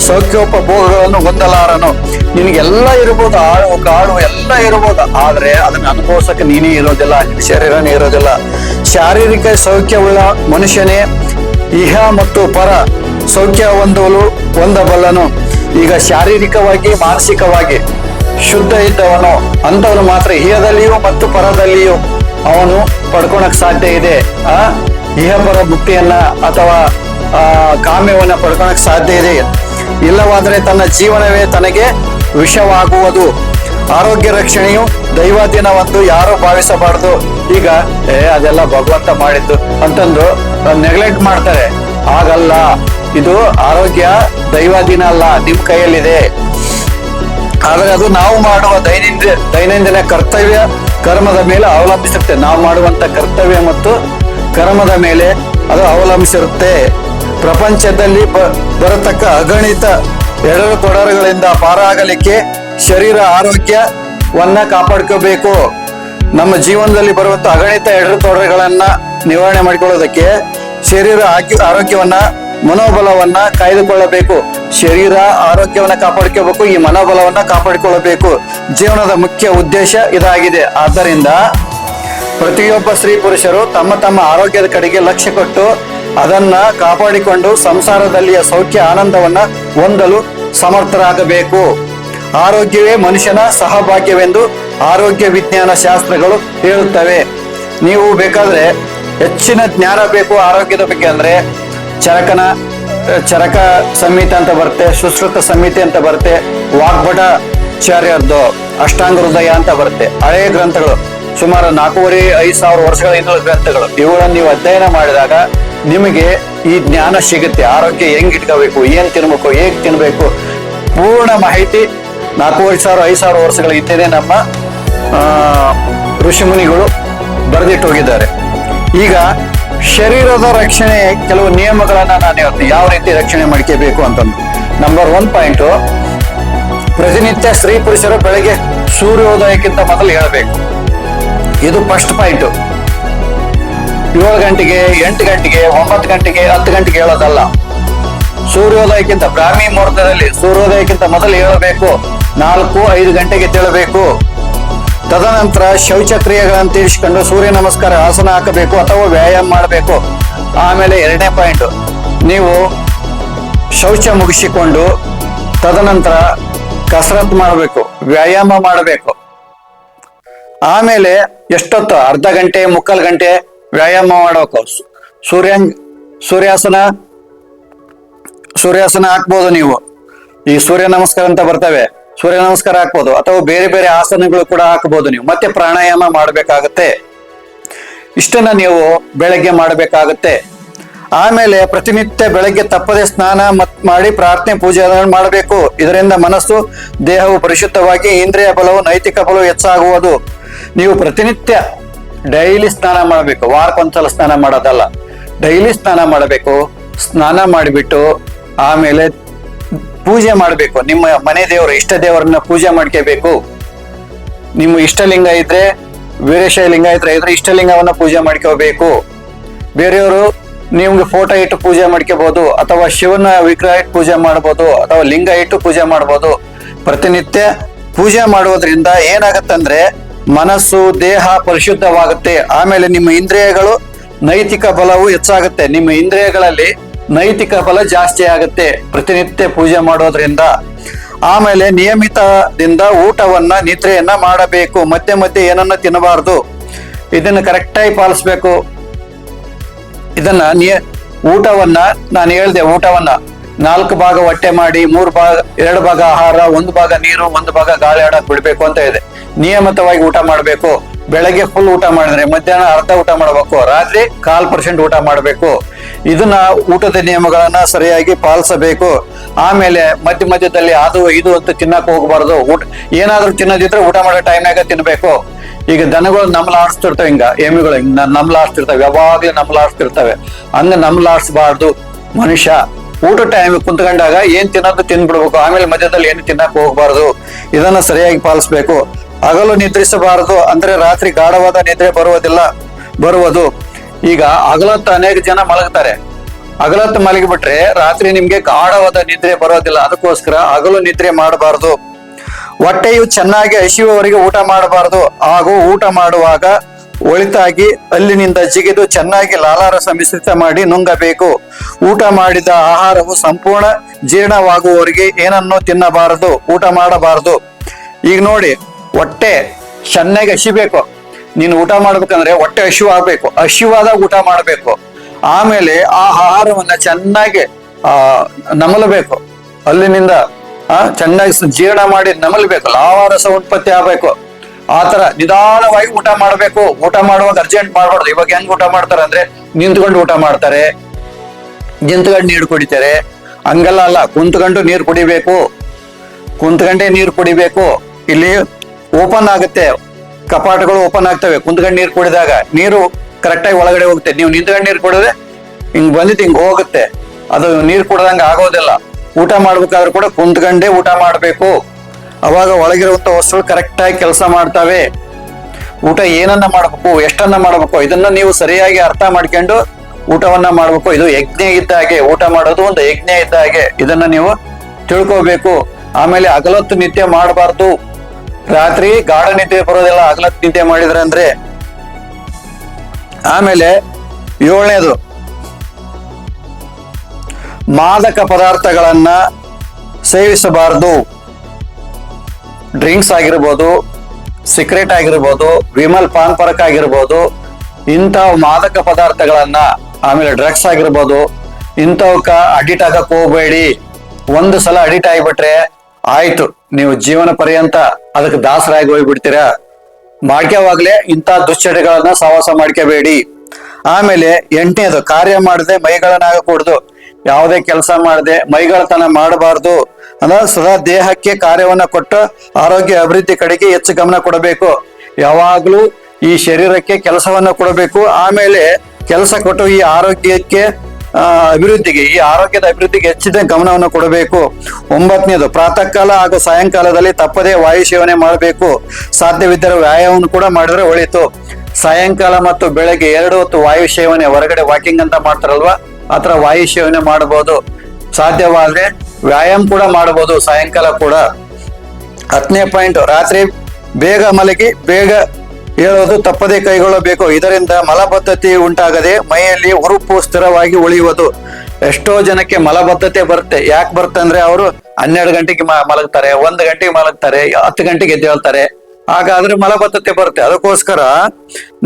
ಸೌಖ್ಯೋಪಭೋಗಗಳನ್ನು ಹೊಂದಲಾರನು. ನಿನಗೆಲ್ಲ ಇರ್ಬೋದು, ಆಳು ಕಾಳು ಎಲ್ಲ ಇರ್ಬೋದು, ಆದ್ರೆ ಅದನ್ನ ಅನುಭವಿಸಕ್ಕೆ ನೀನೇ ಇರೋದಿಲ್ಲ, ನಿನ್ನ ಶರೀರನೇ ಇರೋದಿಲ್ಲ. ಶಾರೀರಿಕ ಸೌಖ್ಯವುಳ್ಳ ಮನುಷ್ಯನೇ ಇಹ ಮತ್ತು ಪರ ಸೌಖ್ಯ ಹೊಂದಲು ಹೊಂದಬಲ್ಲನು. ಈಗ ಶಾರೀರಿಕವಾಗಿ, ಮಾನಸಿಕವಾಗಿ ಶುದ್ಧ ಇದ್ದವನು. ಅಂತವನು ಮಾತ್ರ ಇಹದಲ್ಲಿಯೂ ಮತ್ತು ಪರದಲ್ಲಿಯೂ ಅವನು ಪಡ್ಕೊಳಕ್ ಸಾಧ್ಯ ಇದೆ. ಆ, ಇಹ ಪರ ಮುಕ್ತಿಯನ್ನ ಅಥವಾ, ಆ, ಕಾಮ್ಯವನ್ನ ಪಡ್ಕೊಳಕ್ ಸಾಧ್ಯ ಇದೆ. ಇಲ್ಲವಾದರೆ ತನ್ನ ಜೀವನವೇ ತನಗೆ ವಿಷವಾಗುವುದು. ಆರೋಗ್ಯ ರಕ್ಷಣೆಯು ದೈವಾಧೀನವಂತೂ ಯಾರು ಭಾವಿಸಬಾರದು ಈಗ, ಏ, ಅದೆಲ್ಲ ಭಗವಂತ ಮಾಡಿದ್ದು ಅಂತಂದು ನೆಗ್ಲೆಕ್ಟ್ ಮಾಡ್ತಾರೆ. ಹಾಗಲ್ಲ, ಇದು ಆರೋಗ್ಯ ದೈವಾಧೀನ ಅಲ್ಲ, ನಿಮ್ ಕೈಯಲ್ಲಿದೆ. ಆದ್ರೆ ಅದು ನಾವು ಮಾಡುವ ದೈನಂದಿನ ದೈನಂದಿನ ಕರ್ತವ್ಯ, ಕರ್ಮದ ಮೇಲೆ ಅವಲಂಬಿಸಿರುತ್ತೆ. ನಾವು ಮಾಡುವಂತ ಕರ್ತವ್ಯ ಮತ್ತು ಕರ್ಮದ ಮೇಲೆ ಅದು ಅವಲಂಬಿಸಿರುತ್ತೆ. ಪ್ರಪಂಚದಲ್ಲಿ ಬರತಕ್ಕ ಅಗಣಿತ ಎರಡು ತೊಡರುಗಳಿಂದ ಪಾರಾಗಲಿಕ್ಕೆ ಶರೀರ ಆರೋಗ್ಯವನ್ನ ಕಾಪಾಡ್ಕೋಬೇಕು. ನಮ್ಮ ಜೀವನದಲ್ಲಿ ಬರುವಂತ ಅಗಣಿತ ಎಡರು ತೊಡರೆಗಳನ್ನ ನಿವಾರಣೆ ಮಾಡಿಕೊಳ್ಳೋದಕ್ಕೆ ಶರೀರ ಆರೋಗ್ಯವನ್ನ, ಮನೋಬಲವನ್ನ ಕಾಯ್ದುಕೊಳ್ಳಬೇಕು. ಶರೀರ ಆರೋಗ್ಯವನ್ನ ಕಾಪಾಡ್ಕೋಬೇಕು, ಈ ಮನೋಬಲವನ್ನ ಕಾಪಾಡಿಕೊಳ್ಳಬೇಕು. ಜೀವನದ ಮುಖ್ಯ ಉದ್ದೇಶ ಇದಾಗಿದೆ. ಆದ್ದರಿಂದ ಪ್ರತಿಯೊಬ್ಬ ಸ್ತ್ರೀ ಪುರುಷರು ತಮ್ಮ ತಮ್ಮ ಆರೋಗ್ಯದ ಕಡೆಗೆ ಲಕ್ಷ್ಯ ಕೊಟ್ಟು ಅದನ್ನ ಕಾಪಾಡಿಕೊಂಡು ಸಂಸಾರದಲ್ಲಿಯ ಸೌಖ್ಯ, ಆನಂದವನ್ನ ಹೊಂದಲು ಸಮರ್ಥರಾಗಬೇಕು. ಆರೋಗ್ಯವೇ ಮನುಷ್ಯನ ಸಹಭಾಗ್ಯವೆಂದು ಆರೋಗ್ಯ ವಿಜ್ಞಾನ ಶಾಸ್ತ್ರಗಳು ಹೇಳುತ್ತವೆ. ನೀವು ಬೇಕಾದ್ರೆ ಹೆಚ್ಚಿನ ಜ್ಞಾನ ಬೇಕು, ಆರೋಗ್ಯದ ಬಗ್ಗೆ ಅಂದ್ರೆ ಚರಕನ, ಚರಕ ಸಂಹಿತೆ ಅಂತ ಬರುತ್ತೆ, ಸುಶ್ರುತ ಸಂಹಿತೆ ಅಂತ ಬರುತ್ತೆ, ವಾಗ್ಭಟಾಚಾರ್ಯರ್ದು ಅಷ್ಟಾಂಗ ಹೃದಯ ಅಂತ ಬರುತ್ತೆ. ಹಳೆಯ ಗ್ರಂಥಗಳು, ಸುಮಾರು ನಾಲ್ಕೂವರೆ, ಐದು ಸಾವಿರ ವರ್ಷಗಳ ಹಿಂದಿನ ಗ್ರಂಥಗಳು, ಇವುಗಳನ್ನು ನೀವು ಅಧ್ಯಯನ ಮಾಡಿದಾಗ ನಿಮಗೆ ಈ ಜ್ಞಾನ ಸಿಗುತ್ತೆ. ಆರೋಗ್ಯ ಹೆಂಗ್ ಇಟ್ಕೋಬೇಕು, ಏನ್ ತಿನ್ಬೇಕು, ಹೇಗ್ ತಿನ್ಬೇಕು, ಪೂರ್ಣ ಮಾಹಿತಿ ನಾಲ್ಕೂವರೆ ಸಾವಿರ, ಐದು ಸಾವಿರ ವರ್ಷಗಳ ಹಿಂದೆನೆ ನಮ್ಮ ಋಷಿ ಋಷಿಮುನಿಗಳು ಬರೆದಿಟ್ಟು ಹೋಗಿದ್ದಾರೆ. ಈಗ ಶರೀರದ ರಕ್ಷಣೆ ಕೆಲವು ನಿಯಮಗಳನ್ನ ನಾನು ಹೇಳ್ತೀನಿ ಯಾವ ರೀತಿ ರಕ್ಷಣೆ ಮಾಡ್ಕೋಬೇಕು ಅಂತಂದು. ನಂಬರ್ ಒನ್ ಪಾಯಿಂಟ್ ಪ್ರತಿನಿತ್ಯ ಸ್ತ್ರೀ ಪುರುಷರು ಬೆಳಗ್ಗೆ ಸೂರ್ಯೋದಯಕ್ಕಿಂತ ಮೊದಲು ಹೇಳಬೇಕು. ಇದು ಫಸ್ಟ್ ಪಾಯಿಂಟ್ ಏಳು ಗಂಟೆಗೆ, ಎಂಟು ಗಂಟೆಗೆ, ಒಂಬತ್ತು ಗಂಟೆಗೆ, ಹತ್ತು ಗಂಟೆಗೆ ಹೇಳೋದಲ್ಲ. ಸೂರ್ಯೋದಯಕ್ಕಿಂತ ಬ್ರಾಹ್ಮಿ ಮುಹೂರ್ತದಲ್ಲಿ ಸೂರ್ಯೋದಯಕ್ಕಿಂತ ಮೊದಲು ಹೇಳಬೇಕು. ನಾಲ್ಕು, ಐದು ಗಂಟೆಗೆ ತೆಳಬೇಕು ತದನಂತರ ಶೌಚ ಕ್ರಿಯೆಗಳನ್ನು ತೀರಿಸಿಕೊಂಡು ಸೂರ್ಯ ನಮಸ್ಕಾರ, ಆಸನ ಹಾಕಬೇಕು ಅಥವಾ ವ್ಯಾಯಾಮ ಮಾಡಬೇಕು. ಆಮೇಲೆ ಎರಡನೇ ಪಾಯಿಂಟ್, ನೀವು ಶೌಚ ಮುಗಿಸಿಕೊಂಡು ತದನಂತರ ಕಸರತ್ ಮಾಡಬೇಕು, ವ್ಯಾಯಾಮ ಮಾಡಬೇಕು. ಆಮೇಲೆ ಎಷ್ಟೊತ್ತು? ಅರ್ಧ ಗಂಟೆ, ಮುಕ್ಕಾಲು ಗಂಟೆ ವ್ಯಾಯಾಮ ಮಾಡಬೇಕು. ಸೂರ್ಯ, ಸೂರ್ಯಾಸನ ಸೂರ್ಯಾಸನ ಹಾಕ್ಬೋದು ನೀವು. ಈ ಸೂರ್ಯ ನಮಸ್ಕಾರ ಅಂತ ಬರ್ತವೆ. ಸೂರ್ಯ ನಮಸ್ಕಾರ ಹಾಕ್ಬೋದು ಅಥವಾ ಬೇರೆ ಬೇರೆ ಆಸನಗಳು ಕೂಡ ಹಾಕಬಹುದು ನೀವು. ಮತ್ತೆ ಪ್ರಾಣಾಯಾಮ ಮಾಡಬೇಕಾಗತ್ತೆ. ಇಷ್ಟನ್ನ ನೀವು ಬೆಳಗ್ಗೆ ಮಾಡಬೇಕಾಗತ್ತೆ. ಆಮೇಲೆ ಪ್ರತಿನಿತ್ಯ ಬೆಳಗ್ಗೆ ತಪ್ಪದೆ ಸ್ನಾನ ಮತ್ ಮಾಡಿ ಪ್ರಾರ್ಥನೆ ಪೂಜೆ ಮಾಡಬೇಕು. ಇದರಿಂದ ಮನಸ್ಸು ದೇಹವು ಪರಿಶುದ್ಧವಾಗಿ ಇಂದ್ರಿಯ ಬಲವು ನೈತಿಕ ಬಲವು ಹೆಚ್ಚಾಗುವುದು. ನೀವು ಪ್ರತಿನಿತ್ಯ ಡೈಲಿ ಸ್ನಾನ ಮಾಡಬೇಕು. ವಾರಕ್ಕೊಂದ್ಸಲ ಸ್ನಾನ ಮಾಡೋದಲ್ಲ. ಡೈಲಿ ಸ್ನಾನ ಮಾಡಬೇಕು. ಸ್ನಾನ ಮಾಡಿಬಿಟ್ಟು ಆಮೇಲೆ ಪೂಜೆ ಮಾಡಬೇಕು. ನಿಮ್ಮ ಮನೆ ದೇವರು, ಇಷ್ಟ ದೇವರನ್ನ ಪೂಜೆ ಮಾಡ್ಕೋಬೇಕು. ನಿಮ್ಮ ಇಷ್ಟಲಿಂಗ ಇದ್ರೆ ವೀರೇಶ ಲಿಂಗ ಇದ್ರೆ ಇಷ್ಟಲಿಂಗವನ್ನ ಪೂಜೆ ಮಾಡ್ಕೋಬೇಕು. ಬೇರೆಯವರು ನಿಮ್ಗೆ ಫೋಟೋ ಇಟ್ಟು ಪೂಜೆ ಮಾಡ್ಕೋಬಹುದು ಅಥವಾ ಶಿವನ ವಿಗ್ರಹ ಇಟ್ಟು ಪೂಜೆ ಮಾಡ್ಬೋದು, ಅಥವಾ ಲಿಂಗ ಇಟ್ಟು ಪೂಜೆ ಮಾಡ್ಬೋದು. ಪ್ರತಿನಿತ್ಯ ಪೂಜೆ ಮಾಡುವುದರಿಂದ ಏನಾಗತ್ತಂದ್ರೆ, ಮನಸ್ಸು, ದೇಹ ಪರಿಶುದ್ಧವಾಗುತ್ತೆ. ಆಮೇಲೆ ನಿಮ್ಮ ಇಂದ್ರಿಯಗಳು ನೈತಿಕ ಬಲವು ಹೆಚ್ಚಾಗುತ್ತೆ. ನಿಮ್ಮ ಇಂದ್ರಿಯಗಳಲ್ಲಿ ನೈತಿಕ ಫಲ ಜಾಸ್ತಿ ಆಗುತ್ತೆ. ಪ್ರತಿನಿತ್ಯ ಪೂಜೆ ಮಾಡೋದ್ರಿಂದ ಆಮೇಲೆ ನಿಯಮಿತದಿಂದ ಊಟವನ್ನ, ನಿದ್ರೆಯನ್ನ ಮಾಡಬೇಕು. ಮತ್ತೆ ಮತ್ತೆ ಏನನ್ನ ತಿನ್ನಬಾರದು. ಇದನ್ನ ಕರೆಕ್ಟಾಗಿ ಪಾಲಿಸ್ಬೇಕು. ಇದನ್ನ ನಿಯ, ಊಟವನ್ನ ನಾನು ಹೇಳ್ದೆ, ಊಟವನ್ನ ನಾಲ್ಕು ಭಾಗ ಹೊಟ್ಟೆ ಮಾಡಿ, ಮೂರು ಭಾಗ, ಎರಡು ಭಾಗ ಆಹಾರ, ಒಂದು ಭಾಗ ನೀರು, ಒಂದು ಭಾಗ ಗಾಳಿ ಆಡಕ್ ಬಿಡ್ಬೇಕು ಅಂತ ಇದೆ. ನಿಯಮಿತವಾಗಿ ಊಟ ಮಾಡಬೇಕು. ಬೆಳಗ್ಗೆ ಫುಲ್ ಊಟ ಮಾಡಿದ್ರೆ ಮಧ್ಯಾಹ್ನ ಅರ್ಧ ಊಟ ಮಾಡಬೇಕು, ರಾತ್ರಿ ಕಾಲ್ ಪರ್ಸೆಂಟ್ ಊಟ ಮಾಡಬೇಕು. ಇದನ್ನ ಊಟದ ನಿಯಮಗಳನ್ನ ಸರಿಯಾಗಿ ಪಾಲಿಸಬೇಕು. ಆಮೇಲೆ ಮಧ್ಯ ಮಧ್ಯದಲ್ಲಿ ಅದು ಇದು ಅಂತ ತಿನ್ನಕ್ ಹೋಗ್ಬಾರ್ದು. ಊಟ ಏನಾದ್ರೂ ತಿನ್ನೋದಿದ್ರೆ ಊಟ ಮಾಡೋ ಟೈಮ್ನಾಗ ತಿನ್ಬೇಕು. ಈಗ ದನಗಳು ನಮ್ಲ ಲಾಡ್ಸ್ತಿರ್ತವೆ ಹಿಂಗ, ಎಮ್ಮಿಗಳು ಹಿಂಗ ನಮ್ಲ ಆಡಿಸ್ತಿರ್ತವೆ ಯಾವಾಗ್ಲೂ ನಮ್ಲ ಲಾಡ್ಸ್ತಿರ್ತವೆ ಹಂಗ ನಮ್ಲ ಆಡಿಸ್ಬಾರ್ದು ಮನುಷ್ಯ. ಊಟ ಟೈಮ್ ಕುಂತ್ಕೊಂಡಾಗ ಏನ್ ತಿನ್ನೋದು ತಿನ್ಬಿಡ್ಬೇಕು, ಆಮೇಲೆ ಮಧ್ಯದಲ್ಲಿ ಏನು ತಿನ್ನಕ್ ಹೋಗ್ಬಾರ್ದು. ಇದನ್ನ ಸರಿಯಾಗಿ ಪಾಲಿಸ್ಬೇಕು. ಹಗಲು ನಿದ್ರಿಸಬಾರದು ಅಂದ್ರೆ ರಾತ್ರಿ ಗಾಢವಾದ ನಿದ್ರೆ ಬರುವುದಿಲ್ಲ, ಬರುವುದು. ಈಗ ಹಗಲತ್ತು ಅನೇಕ ಜನ ಮಲಗ್ತಾರೆ. ಹಗಲತ್ತು ಮಲಗಿಬಿಟ್ರೆ ರಾತ್ರಿ ನಿಮ್ಗೆ ಗಾಢವಾದ ನಿದ್ರೆ ಬರೋದಿಲ್ಲ. ಅದಕ್ಕೋಸ್ಕರ ಹಗಲು ನಿದ್ರೆ ಮಾಡಬಾರದು. ಹೊಟ್ಟೆಯು ಚೆನ್ನಾಗಿ ಹಸಿಯುವವರೆಗೆ ಊಟ ಮಾಡಬಾರದು. ಹಾಗೂ ಊಟ ಮಾಡುವಾಗ ಒಳಿತಾಗಿ ಅಲ್ಲಿನಿಂದ ಜಿಗಿದು ಚೆನ್ನಾಗಿ ಲಾಲಾರಸ ಮಿಶ್ರಿತ ಮಾಡಿ ನುಂಗಬೇಕು. ಊಟ ಮಾಡಿದ ಆಹಾರವು ಸಂಪೂರ್ಣ ಜೀರ್ಣವಾಗುವವರೆಗೆ ಏನನ್ನು ತಿನ್ನಬಾರದು, ಊಟ ಮಾಡಬಾರದು. ಈಗ ನೋಡಿ ಹೊಟ್ಟೆ ಚೆನ್ನಾಗಿ ಹಸಿಬೇಕು. ನೀನು ಊಟ ಮಾಡ್ಬೇಕಂದ್ರೆ ಹೊಟ್ಟೆ ಹಸಿವು ಆಗ್ಬೇಕು. ಹಸಿವಾದಾಗ ಊಟ ಮಾಡಬೇಕು. ಆಮೇಲೆ ಆ ಆಹಾರವನ್ನ ಚೆನ್ನಾಗಿ, ಆ, ನಮಲಬೇಕು. ಅಲ್ಲಿನಿಂದ ಆ, ಚೆನ್ನಾಗಿ ಜೀರ್ಣ ಮಾಡಿ ನಮಲ್ಬೇಕು. ಲಾವಾರಸ ಉತ್ಪತ್ತಿ ಆಗ್ಬೇಕು. ಆ ತರ ನಿಧಾನವಾಗಿ ಊಟ ಮಾಡ್ಬೇಕು. ಊಟ ಮಾಡುವಾಗ ಅರ್ಜೆಂಟ್ ಮಾಡ್ಬಾರ್ದು. ಇವಾಗ ಹೆಂಗ್ ಊಟ ಮಾಡ್ತಾರೆ ಅಂದ್ರೆ ನಿಂತ್ಕೊಂಡು ಊಟ ಮಾಡ್ತಾರೆ. ನಿಂತ್ಕೊಂಡು ನೀರು ಕುಡಿತಾರೆ. ಹಂಗಲ್ಲ ಅಲ್ಲ. ಕುಂತ್ಕೊಂಡು ನೀರು ಕುಡಿಬೇಕು. ಕುಂತ್ಕೊಂಡೇ ನೀರು ಕುಡಿಬೇಕು. ಇಲ್ಲಿ ಓಪನ್ ಆಗುತ್ತೆ. ಕಪಾಟಗಳು ಓಪನ್ ಆಗ್ತವೆ. ಕುಂತ್ಕೊಂಡು ನೀರು ಕುಡಿದಾಗ ನೀರು ಕರೆಕ್ಟಾಗಿ ಒಳಗಡೆ ಹೋಗುತ್ತೆ. ನೀವು ನಿಂತ್ಕೊಂಡು ನೀರು ಕುಡಿದ್ರೆ ಹಿಂಗ್ ಬಂದಿದ್ದು ಹಿಂಗ್ ಹೋಗುತ್ತೆ. ಅದು ನೀರು ಕುಡ್ದಂಗ ಆಗೋದಿಲ್ಲ. ಊಟ ಮಾಡ್ಬೇಕಾದ್ರೂ ಕೂಡ ಕುಂತ್ಕೊಂಡೇ ಊಟ ಮಾಡಬೇಕು. ಅವಾಗ ಒಳಗಿರುವಂತ ವಸ್ತುಗಳು ಕರೆಕ್ಟಾಗಿ ಕೆಲಸ ಮಾಡ್ತವೆ. ಊಟ ಏನನ್ನ ಮಾಡ್ಬೇಕು, ಎಷ್ಟನ್ನ ಮಾಡ್ಬೇಕು, ಇದನ್ನ ನೀವು ಸರಿಯಾಗಿ ಅರ್ಥ ಮಾಡ್ಕೊಂಡು ಊಟವನ್ನ ಮಾಡ್ಬೇಕು. ಇದು ಯಜ್ಞ ಇದ್ದ ಹಾಗೆ ಊಟ ಮಾಡೋದು ಒಂದು ಯಜ್ಞ ಇದ್ದ ಹಾಗೆ ಇದನ್ನ ನೀವು ತಿಳ್ಕೋಬೇಕು. ಆಮೇಲೆ ಅಗಲತ್ತು ನಿತ್ಯ ಮಾಡಬಾರ್ದು. ರಾತ್ರಿ ಗಾರ್ಡನ್ ನಿದ್ದೆ ಬರೋದೆಲ್ಲ ಹಗಲತ್ ನಿದ್ದೆ ಮಾಡಿದ್ರೆ ಅಂದ್ರೆ ಆಮೇಲೆ ಏಳನೇದು. ಮಾದಕ ಪದಾರ್ಥಗಳನ್ನ ಸೇವಿಸಬಾರದು. ಡ್ರಿಂಕ್ಸ್ ಆಗಿರ್ಬೋದು, ಸಿಕ್ರೆಟ್ ಆಗಿರ್ಬೋದು, ವಿಮಲ್ ಪಾನ್ ಪರಕ್ ಆಗಿರ್ಬೋದು, ಇಂಥವು ಮಾದಕ ಪದಾರ್ಥಗಳನ್ನ, ಆಮೇಲೆ ಡ್ರಗ್ಸ್ ಆಗಿರ್ಬೋದು ಇಂಥವಕ್ಕ ಅಡಿಟ್ ಆಗಕ್ ಹೋಗ್ಬೇಡಿ. ಒಂದು ಸಲ ಅಡಿಟ್ ಆಗಿಬಿಟ್ರೆ ಆಯ್ತು, ನೀವು ಜೀವನ ಪರ್ಯಂತ ಅದಕ್ಕೆ ದಾಸರಾಗಿ ಹೋಗ್ಬಿಡ್ತೀರಾ? ಮಾಡ್ಕೋವಾಗ್ಲೇ ಇಂಥ ದುಶ್ಚಟಗಳನ್ನ ಸಹವಾಸ ಮಾಡ್ಕೋಬೇಡಿ. ಆಮೇಲೆ ಎಂಟನೇದು, ಕಾರ್ಯ ಮಾಡದೆ ಮೈಗಳನ್ನಾಗಕೂಡ್ದು. ಯಾವುದೇ ಕೆಲಸ ಮಾಡದೆ ಮೈಗಳತನ ಮಾಡಬಾರ್ದು. ಅಂದ್ರೆ ಸದಾ ದೇಹಕ್ಕೆ ಕಾರ್ಯವನ್ನ ಕೊಟ್ಟು ಆರೋಗ್ಯ ಅಭಿವೃದ್ಧಿ ಕಡೆಗೆ ಹೆಚ್ಚು ಗಮನ ಕೊಡಬೇಕು. ಯಾವಾಗ್ಲೂ ಈ ಶರೀರಕ್ಕೆ ಕೆಲಸವನ್ನ ಕೊಡಬೇಕು. ಆಮೇಲೆ ಕೆಲಸ ಕೊಟ್ಟು ಈ ಆರೋಗ್ಯಕ್ಕೆ ಅಭಿವೃದ್ಧಿಗೆ, ಈ ಆರೋಗ್ಯದ ಅಭಿವೃದ್ಧಿಗೆ ಹೆಚ್ಚಿನ ಗಮನವನ್ನು ಕೊಡಬೇಕು. ಒಂಬತ್ತನೇದು ಪ್ರಾತಃ ಕಾಲ ಹಾಗೂ ಸಾಯಂಕಾಲದಲ್ಲಿ ತಪ್ಪದೇ ವಾಯು ಸೇವನೆ ಮಾಡಬೇಕು. ಸಾಧ್ಯವಿದ್ದರೆ ವ್ಯಾಯಾಮವನ್ನು ಕೂಡ ಮಾಡಿದ್ರೆ ಒಳಿತು. ಸಾಯಂಕಾಲ ಮತ್ತು ಬೆಳಗ್ಗೆ ಎರಡು ಹೊತ್ತು ವಾಯು ಸೇವನೆ, ಹೊರಗಡೆ ವಾಕಿಂಗ್ ಅಂತ ಮಾಡ್ತಾರಲ್ವಾ? ಥರ ವಾಯು ಸೇವನೆ ಮಾಡಬಹುದು. ಸಾಧ್ಯವಾದ್ರೆ ವ್ಯಾಯಾಮ ಕೂಡ ಮಾಡಬಹುದು, ಸಾಯಂಕಾಲ ಕೂಡ. ಹತ್ತನೇ ಪಾಯಿಂಟ್, ರಾತ್ರಿ ಬೇಗ ಮಲಗಿ, ಬೇಗ ಹೇಳೋದು ತಪ್ಪದೇ ಕೈಗೊಳ್ಳಬೇಕು. ಇದರಿಂದ ಮಲಬದ್ಧತೆ ಉಂಟಾಗದೆ ಮೈಯಲ್ಲಿ ಹುರುಪು ಸ್ಥಿರವಾಗಿ ಉಳಿಯುವುದು. ಎಷ್ಟೋ ಜನಕ್ಕೆ ಮಲಬದ್ಧತೆ ಬರುತ್ತೆ. ಯಾಕೆ ಬರುತ್ತೆ ಅಂದ್ರೆ ಅವರು ಹನ್ನೆರಡು ಗಂಟೆಗೆ ಮಲಗ್ತಾರೆ, ಒಂದು ಗಂಟೆಗೆ ಮಲಗ್ತಾರೆ, ಹತ್ತು ಗಂಟೆಗೆ ಎದ್ದೇಳ್ತಾರೆ ಹಾಗಾದ್ರೆ ಮಲಬದ್ಧತೆ ಬರುತ್ತೆ. ಅದಕ್ಕೋಸ್ಕರ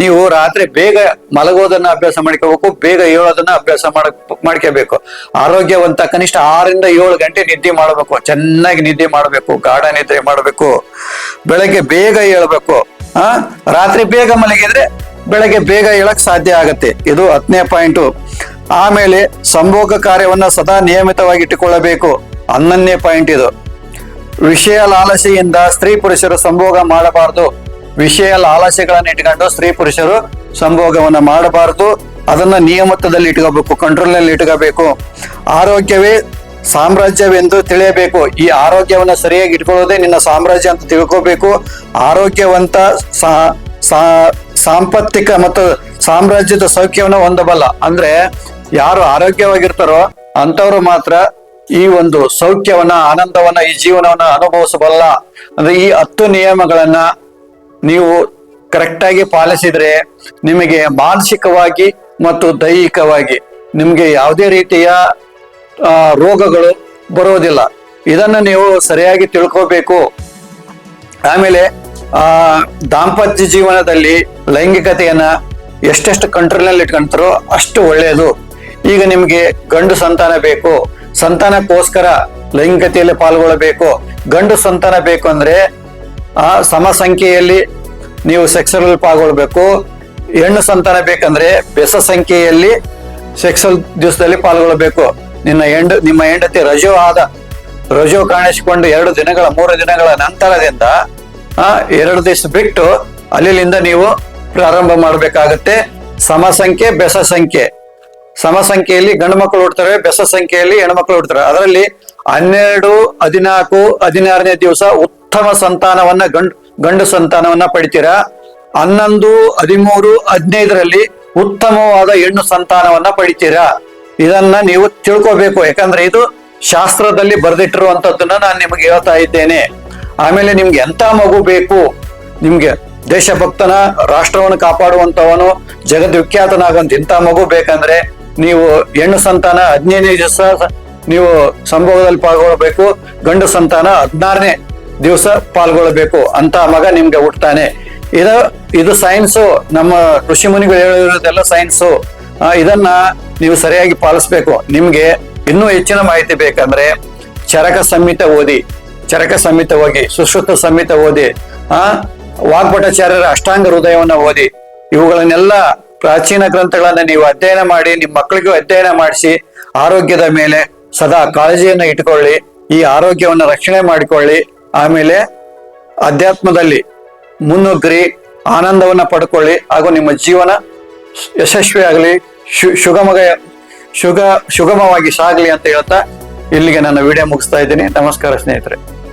ನೀವು ರಾತ್ರಿ ಬೇಗ ಮಲಗೋದನ್ನ ಅಭ್ಯಾಸ ಮಾಡ್ಕೋಬೇಕು, ಬೇಗ ಏಳೋದನ್ನ ಅಭ್ಯಾಸ ಮಾಡ, ಮಾಡ್ಕೋಬೇಕು. ಆರೋಗ್ಯವಂತ ಕನಿಷ್ಠ ಆರರಿಂದ ಏಳು ಗಂಟೆ ನಿದ್ದೆ ಮಾಡಬೇಕು. ಚೆನ್ನಾಗಿ ನಿದ್ದೆ ಮಾಡಬೇಕು, ಗಾಢ ನಿದ್ರೆ ಮಾಡಬೇಕು. ಬೆಳಗ್ಗೆ ಬೇಗ ಏಳ್ಬೇಕು. ಆ? ರಾತ್ರಿ ಬೇಗ ಮಲಗಿದ್ರೆ ಬೆಳಗ್ಗೆ ಬೇಗ ಹೇಳಕ್ ಸಾಧ್ಯ ಆಗತ್ತೆ. ಇದು ಹತ್ತನೇ ಪಾಯಿಂಟು ಆಮೇಲೆ ಸಂಭೋಗ ಕಾರ್ಯವನ್ನ ಸದಾ ನಿಯಮಿತವಾಗಿ ಇಟ್ಟುಕೊಳ್ಳಬೇಕು ಹನ್ನೊಂದನೇ ಪಾಯಿಂಟ್ ಇದು. ವಿಷಯ ಲಾಲಸೆಯಿಂದ ಸ್ತ್ರೀ ಪುರುಷರು ಸಂಭೋಗ ಮಾಡಬಾರದು. ವಿಷಯ ಲಾಲಸೆಗಳನ್ನು ಇಟ್ಕೊಂಡು ಸ್ತ್ರೀ ಪುರುಷರು ಸಂಭೋಗವನ್ನ ಮಾಡಬಾರದು. ಅದನ್ನ ನಿಯಮಿತದಲ್ಲಿ ಇಟ್ಕೋಬೇಕು ಕಂಟ್ರೋಲ್ನಲ್ಲಿ ಇಟ್ಕೋಬೇಕು. ಆರೋಗ್ಯವೇ ಸಾಮ್ರಾಜ್ಯವೆಂದು ತಿಳಿಯಬೇಕು. ಈ ಆರೋಗ್ಯವನ್ನು ಸರಿಯಾಗಿ ಇಟ್ಕೊಳ್ಳೋದೇ ನಿನ್ನ ಸಾಮ್ರಾಜ್ಯ ಅಂತ ತಿಳ್ಕೋಬೇಕು. ಆರೋಗ್ಯವಂತ ಸಾಂಪತ್ತಿಕ ಮತ್ತು ಸಾಮ್ರಾಜ್ಯದ ಸೌಖ್ಯವನ್ನು ಹೊಂದಬಲ್ಲ. ಅಂದ್ರೆ ಯಾರು ಆರೋಗ್ಯವಾಗಿರ್ತಾರೋ ಅಂತವ್ರು ಮಾತ್ರ ಈ ಒಂದು ಸೌಖ್ಯವನ್ನ, ಆನಂದವನ್ನ, ಈ ಜೀವನವನ್ನ ಅನುಭವಿಸಬಲ್ಲ. ಅಂದ್ರೆ ಈ ಹತ್ತು ನಿಯಮಗಳನ್ನ ನೀವು ಕರೆಕ್ಟ್ ಆಗಿ ಪಾಲಿಸಿದ್ರೆ ನಿಮಗೆ ಮಾನಸಿಕವಾಗಿ ಮತ್ತು ದೈಹಿಕವಾಗಿ ನಿಮಗೆ ಯಾವುದೇ ರೀತಿಯ ರೋಗಗಳು ಬರೋದಿಲ್ಲ ಇದನ್ನ ನೀವು ಸರಿಯಾಗಿ ತಿಳ್ಕೋಬೇಕು. ಆಮೇಲೆ, ಆ, ದಾಂಪತ್ಯ ಜೀವನದಲ್ಲಿ ಲೈಂಗಿಕತೆಯನ್ನ ಎಷ್ಟೆಷ್ಟು ಕಂಟ್ರೋಲ್ನಲ್ಲಿ ಇಟ್ಕೊಂತಾರೋ ಅಷ್ಟು ಒಳ್ಳೆಯದು ಈಗ ನಿಮಗೆ ಗಂಡು ಸಂತಾನ ಬೇಕು. ಸಂತಾನಕ್ಕೋಸ್ಕರ ಲೈಂಗಿಕತೆಯಲ್ಲಿ ಪಾಲ್ಗೊಳ್ಳಬೇಕು. ಗಂಡು ಸಂತಾನ ಬೇಕು ಅಂದ್ರೆ, ಆ ಸಮ ಸಂಖ್ಯೆಯಲ್ಲಿ ನೀವು ಸೆಕ್ಸಲ್ ಪಾಲ್ಗೊಳ್ಬೇಕು. ಹೆಣ್ಣು ಸಂತಾನ ಬೇಕಂದ್ರೆ ಬೆಸ ಸಂಖ್ಯೆಯಲ್ಲಿ ಸೆಕ್ಸಲ್ ದಿವಸದಲ್ಲಿ ಪಾಲ್ಗೊಳ್ಳಬೇಕು ನಿನ್ನ ಹೆಂಡ, ನಿಮ್ಮ ಹೆಂಡತಿ ರಜೋ ಆದ. ರಜೋ ಕಾಣಿಸಿಕೊಂಡು ಎರಡು ದಿನಗಳ, ಮೂರು ದಿನಗಳ ನಂತರದಿಂದ, ಆ, ಎರಡು ದಿವಸ ಬಿಟ್ಟು ಅಲ್ಲಿಂದ ನೀವು ಪ್ರಾರಂಭ ಮಾಡಬೇಕಾಗತ್ತೆ. ಸಮ ಸಂಖ್ಯೆ ಬೆಸ ಸಂಖ್ಯೆ ಸಮ ಸಂಖ್ಯೆಯಲ್ಲಿ ಗಂಡು ಮಕ್ಕಳು ಹುಡ್ತಾರೆ ಬೆಸ ಸಂಖ್ಯೆಯಲ್ಲಿ ಹೆಣ್ಮಕ್ಳು ಹುಡ್ತಾರೆ. ಅದರಲ್ಲಿ ಹನ್ನೆರಡು, ಹದಿನಾಲ್ಕು, ಹದಿನಾರನೇ ದಿವಸ ಉತ್ತಮ ಸಂತಾನವನ್ನ ಗಂಡು ಗಂಡು ಸಂತಾನವನ್ನ ಪಡಿತೀರಾ. ಹನ್ನೊಂದು, ಹದಿಮೂರು, ಹದಿನೈದರಲ್ಲಿ ಉತ್ತಮವಾದ ಹೆಣ್ಣು ಸಂತಾನವನ್ನ ಪಡಿತೀರಾ. ಇದನ್ನ ನೀವು ತಿಳ್ಕೋಬೇಕು. ಯಾಕಂದ್ರೆ ಇದು ಶಾಸ್ತ್ರದಲ್ಲಿ ಬರೆದಿಟ್ಟಿರುವಂತದ್ದನ್ನ ನಾನು ನಿಮ್ಗೆ ಹೇಳ್ತಾ ಇದ್ದೇನೆ. ಆಮೇಲೆ ನಿಮ್ಗೆ ಎಂತ ಮಗು ಬೇಕು? ನಿಮ್ಗೆ ದೇಶಭಕ್ತನ, ರಾಷ್ಟ್ರವನ್ನು ಕಾಪಾಡುವಂತವನು, ಜಗದ್ವಿಖ್ಯಾತನಾಗಂತ ಇಂಥ ಮಗು ಬೇಕಂದ್ರೆ ನೀವು ಹೆಣ್ಣು ಸಂತಾನ ಹದಿನೈದನೇ ದಿವಸ ನೀವು ಸಂಭೋಗದಲ್ಲಿ ಪಾಲ್ಗೊಳ್ಬೇಕು ಗಂಡು ಸಂತಾನ ಹದಿನಾರನೇ ದಿವಸ ಪಾಲ್ಗೊಳ್ಬೇಕು ಅಂತ ಮಗ ನಿಮ್ಗೆ ಹುಟ್ತಾನೆ. ಇದು ಇದು ಸೈನ್ಸು ನಮ್ಮ ಋಷಿ ಮುನಿಗಳು ಹೇಳಿರೋದೆಲ್ಲ ಸೈನ್ಸು ಇದನ್ನ ನೀವು ಸರಿಯಾಗಿ ಪಾಲಿಸ್ಬೇಕು. ನಿಮ್ಗೆ ಇನ್ನೂ ಹೆಚ್ಚಿನ ಮಾಹಿತಿ ಬೇಕಂದ್ರೆ ಚರಕ ಸಂಹಿತ ಓದಿ, ಚರಕ ಸಂಹಿತ ಹೋಗಿ ಸುಶ್ರುತ ಸಂಹಿತ ಓದಿ, ಆ, ವಾಗ್ಭಟಾಚಾರ್ಯರ ಅಷ್ಟಾಂಗ ಹೃದಯವನ್ನ ಓದಿ, ಇವುಗಳನ್ನೆಲ್ಲ ಪ್ರಾಚೀನ ಗ್ರಂಥಗಳನ್ನ ನೀವು ಅಧ್ಯಯನ ಮಾಡಿ ನಿಮ್ಮ ಮಕ್ಕಳಿಗೂ ಅಧ್ಯಯನ ಮಾಡಿಸಿ, ಆರೋಗ್ಯದ ಮೇಲೆ ಸದಾ ಕಾಳಜಿಯನ್ನ ಇಟ್ಕೊಳ್ಳಿ, ಈ ಆರೋಗ್ಯವನ್ನು ರಕ್ಷಣೆ ಮಾಡಿಕೊಳ್ಳಿ, ಆಮೇಲೆ ಅಧ್ಯಾತ್ಮದಲ್ಲಿ ಮುನ್ನುಗ್ರಿ, ಆನಂದವನ್ನ ಪಡ್ಕೊಳ್ಳಿ, ಹಾಗೂ ನಿಮ್ಮ ಜೀವನ ಯಶಸ್ವಿಯಾಗಲಿ. ಶು ಸುಗಮಗ ಸುಗ ಸುಗಮವಾಗಿ ಸಾಗಲಿ ಅಂತ ಹೇಳ್ತಾ ಇಲ್ಲಿಗೆ ನನ್ನ ವಿಡಿಯೋ ಮುಗಿಸ್ತಾ ಇದ್ದೀನಿ. ನಮಸ್ಕಾರ ಸ್ನೇಹಿತರೆ.